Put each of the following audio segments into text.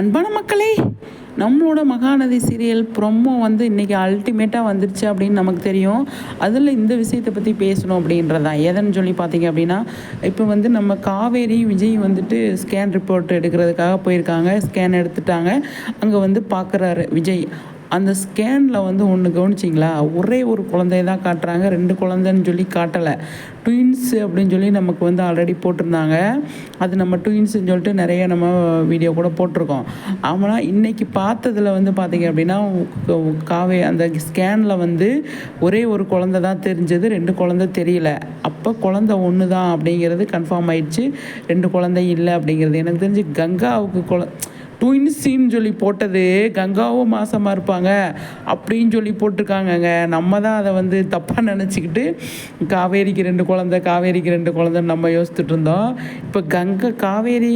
அன்பான மக்களே நம்மளோட மகாநதி சீரியல் ப்ரொமோ வந்து இன்றைக்கி அல்டிமேட்டாக வந்துருச்சு அப்படின்னு நமக்கு தெரியும். அதில் இந்த விஷயத்தை பற்றி பேசணும் அப்படின்றதான் எதன்னு சொல்லி பார்த்தீங்க அப்படின்னா இப்போ வந்து நம்ம காவேரி விஜய் வந்துட்டு ஸ்கேன் ரிப்போர்ட் எடுக்கிறதுக்காக போயிருக்காங்க. ஸ்கேன் எடுத்துட்டாங்க. அங்கே வந்து பார்க்குறாரு விஜய். அந்த ஸ்கேனில் வந்து ஒன்று கவனிச்சிங்களா? ஒரே ஒரு குழந்தைய தான் காட்டுறாங்க. ரெண்டு குழந்தைன்னு சொல்லி காட்டலை. ட்வின்ஸு அப்படின்னு சொல்லி நமக்கு வந்து ஆல்ரெடி போட்டிருந்தாங்க. அது நம்ம ட்வின்ஸுன்னு சொல்லிட்டு நிறைய நம்ம வீடியோ கூட போட்டிருக்கோம். ஆனால் இன்றைக்கி பார்த்ததில் வந்து பார்த்திங்க அப்படின்னா காவே அந்த ஸ்கேனில் வந்து ஒரே ஒரு குழந்தை தான் தெரிஞ்சது. ரெண்டு குழந்தை தெரியல. அப்போ குழந்தை ஒன்று தான் அப்படிங்கிறது கன்ஃபார்ம் ஆயிடுச்சு. ரெண்டு குழந்தை இல்லை அப்படிங்கிறது. எனக்கு தெரிஞ்சு கங்காவுக்கு குழ ட்வின்ஸின்னு சொல்லி போட்டது கங்காவும் மாசமாக இருப்பாங்க அப்படின்னு சொல்லி போட்டிருக்காங்கங்க. நம்ம தான் அதை வந்து தப்பாக நினச்சிக்கிட்டு காவேரிக்கு ரெண்டு குழந்த காவேரிக்கு ரெண்டு குழந்தைன்னு நம்ம யோசிச்சுட்டு இருந்தோம். இப்போ கங்கை காவேரி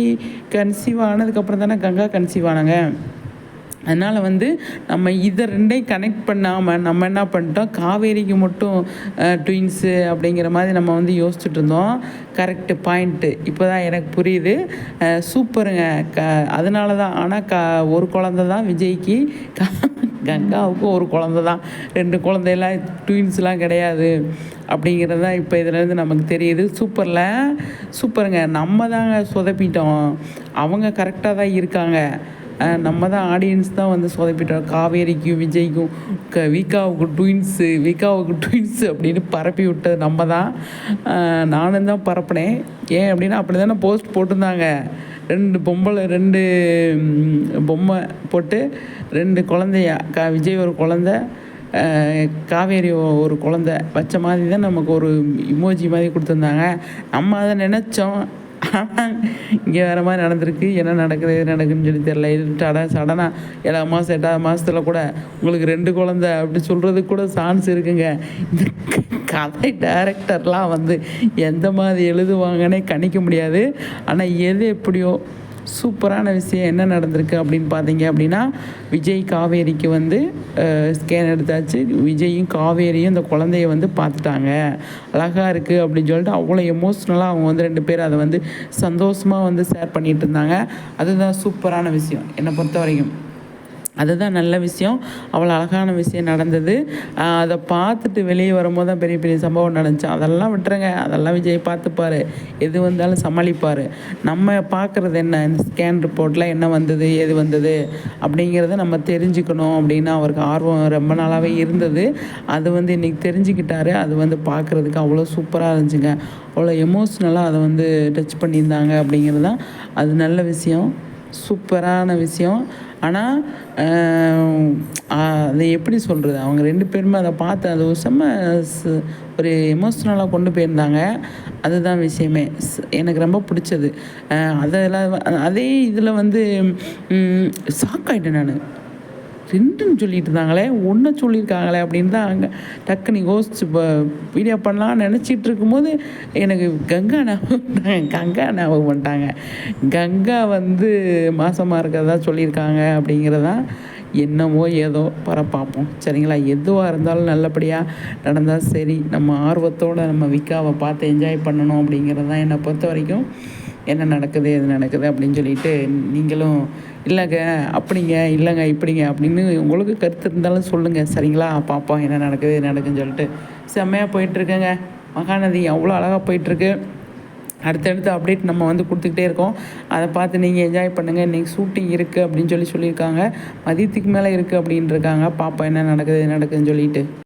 கன்சீவ் ஆனதுக்கப்புறம் தானே கங்கா கன்சீவ் ஆனாங்க. அதனால் வந்து நம்ம இதை ரெண்டையும் கனெக்ட் பண்ணாமல் நம்ம என்ன பண்ணிட்டோம்? காவேரிக்கு மட்டும் ட்வின்ஸு அப்படிங்கிற மாதிரி நம்ம வந்து யோசிச்சுட்டு இருந்தோம். கரெக்டு பாயிண்ட்டு இப்போ தான் எனக்கு புரியுது. சூப்பருங்க. க அதனால தான் ஆனால் க ஒரு குழந்த தான் விஜய்க்கு. கங்காவுக்கும் ஒரு குழந்த தான் ரெண்டு குழந்தையெல்லாம் ட்வின்ஸ்லாம் கிடையாது. அப்படிங்கிறது தான் இப்போ இதுலேருந்து நமக்கு தெரியுது. சூப்பரில். சூப்பருங்க. நம்ம தாங்க சொதப்பிட்டோம். அவங்க கரெக்டாக தான் இருக்காங்க. நம்ம தான் ஆடியன்ஸ் தான் வந்து சொதப்பிட்டோம். காவேரிக்கும் விஜய்க்கும் க விகாவுக்கு ட்வின்ஸு விகாவுக்கு ட்வின்ஸு அப்படின்னு பரப்பி விட்டது நம்ம தான் நானும் தான் பரப்பினேன். ஏன் அப்படின்னா அப்படி தானே போஸ்ட் போட்டிருந்தாங்க. ரெண்டு பொம்பளை ரெண்டு பொம்மை போட்டு ரெண்டு குழந்தையா கா விஜய் ஒரு குழந்த காவேரி ஒரு குழந்த. வச்ச மாதிரி தான் நமக்கு ஒரு இமோஜி மாதிரி கொடுத்துருந்தாங்க. நம்ம அதை நினச்சோம். இங்கே வேறு மாதிரி நடந்திருக்கு. என்ன நடக்குது எது நடக்குதுன்னு சொல்லி தெரில இது சட சடனாக ஏழாம் மாதம் எட்டாவது மாதத்தில் கூட உங்களுக்கு ரெண்டு குழந்த அப்படி சொல்கிறதுக்கு கூட சான்ஸ் இருக்குங்க. இந்த கதை டேரக்டர்லாம் வந்து எந்த மாதிரி எழுதுவாங்கன்னே கணிக்க முடியாது. ஆனால் எது எப்படியோ சூப்பரான விஷயம் என்ன நடந்திருக்கு அப்படின்னு பார்த்தீங்க அப்படின்னா விஜய் காவேரிக்கு வந்து ஸ்கேன் எடுத்தாச்சு. விஜயும் காவேரியும் இந்த குழந்தைய வந்து பார்த்துட்டாங்க. அழகாக இருக்குது அப்படின்னு சொல்லிட்டு அவ்வளோ எமோஷ்னலாக அவங்க வந்து ரெண்டு பேர் அதை வந்து சந்தோஷமாக வந்து ஷேர் பண்ணிகிட்டு இருந்தாங்க. அதுதான் சூப்பரான விஷயம். என்னை பொறுத்த வரைக்கும் அதுதான் நல்ல விஷயம். அவ்வளோ அழகான விஷயம் நடந்தது. அதை பார்த்துட்டு வெளியே வரும்போது தான் பெரிய பெரிய சம்பவம் நடந்துச்சு. அதெல்லாம் விட்டுருங்க. அதெல்லாம் விஜய் பார்த்துப்பார். எது வந்தாலும் சமாளிப்பார். நம்ம பார்க்குறது என்ன? இந்த ஸ்கேன் ரிப்போர்ட்டில் என்ன வந்தது? எது வந்தது? அப்படிங்கிறத நம்ம தெரிஞ்சுக்கணும் அப்படின்னு அவருக்கு ஆர்வம் ரொம்ப நாளாகவே இருந்தது. அது வந்து இன்றைக்கி தெரிஞ்சுக்கிட்டாரு. அது வந்து பார்க்குறதுக்கு அவ்வளோ சூப்பராக இருந்துச்சுங்க. அவ்வளோ எமோஷ்னலாக அதை வந்து டச் பண்ணியிருந்தாங்க அப்படிங்கிறது தான். அது நல்ல விஷயம். சூப்பரான விஷயம். ஆனால் அதை எப்படி சொல்கிறது அவங்க ரெண்டு பேருமே அதை பார்த்து அது செம்ம ஒரு எமோஷ்னலாக கொண்டு போயிருந்தாங்க. அதுதான் விஷயமே. எனக்கு ரொம்ப பிடிச்சது. அதெல்லாம் அதே இதில் வந்து ஷாக் நான். ரெண்டுன்னு சொல்லிட்டு இருந்தாங்களே ஒன்று சொல்லியிருக்காங்களே அப்படின்னு தான் அங்கே டக்குன்னு யோசிச்சு இப்போ வீடியோ பண்ணலாம்னு நினச்சிட்டு இருக்கும்போது எனக்கு கங்கா ஞாபகம் கங்கா ஞாபகம் பண்ணிட்டாங்க கங்கா வந்து மாசமாக இருக்கிறதா சொல்லியிருக்காங்க அப்படிங்கிறதான் என்னவோ ஏதோ பரப்பாப்போம் சரிங்களா? எதுவாக இருந்தாலும் நல்லபடியாக நடந்தால் சரி. நம்ம ஆர்வத்தோடு நம்ம விக்காவை பார்த்து என்ஜாய் பண்ணணும் அப்படிங்கிறது தான் என்னை பொறுத்த வரைக்கும். என்ன நடக்குது எது நடக்குது அப்படின்னு சொல்லிட்டு நீங்களும் இல்லைங்க அப்படிங்க இல்லைங்க இப்படிங்க அப்படின்னு உங்களுக்கு கருத்து இருந்தாலும் சொல்லுங்கள் சரிங்களா? பார்ப்போம் என்ன நடக்குது நடக்குதுன்னு சொல்லிட்டு. செம்மையாக போயிட்டுருக்கேங்க. மகாநதி அவ்வளோ அழகாக போயிட்டுருக்கு. அடுத்தடுத்து அப்டேட் நம்ம வந்து கொடுத்துக்கிட்டே இருக்கோம். அதை பார்த்து நீங்கள் என்ஜாய் பண்ணுங்கள் இன்றைக்கி ஷூட்டிங் இருக்குது அப்படின்னு சொல்லி சொல்லியிருக்காங்க. மதியத்துக்கு மேலே இருக்குது அப்படின்ருக்காங்க பாப்பா என்ன நடக்குது நடக்குதுன்னு சொல்லிட்டு.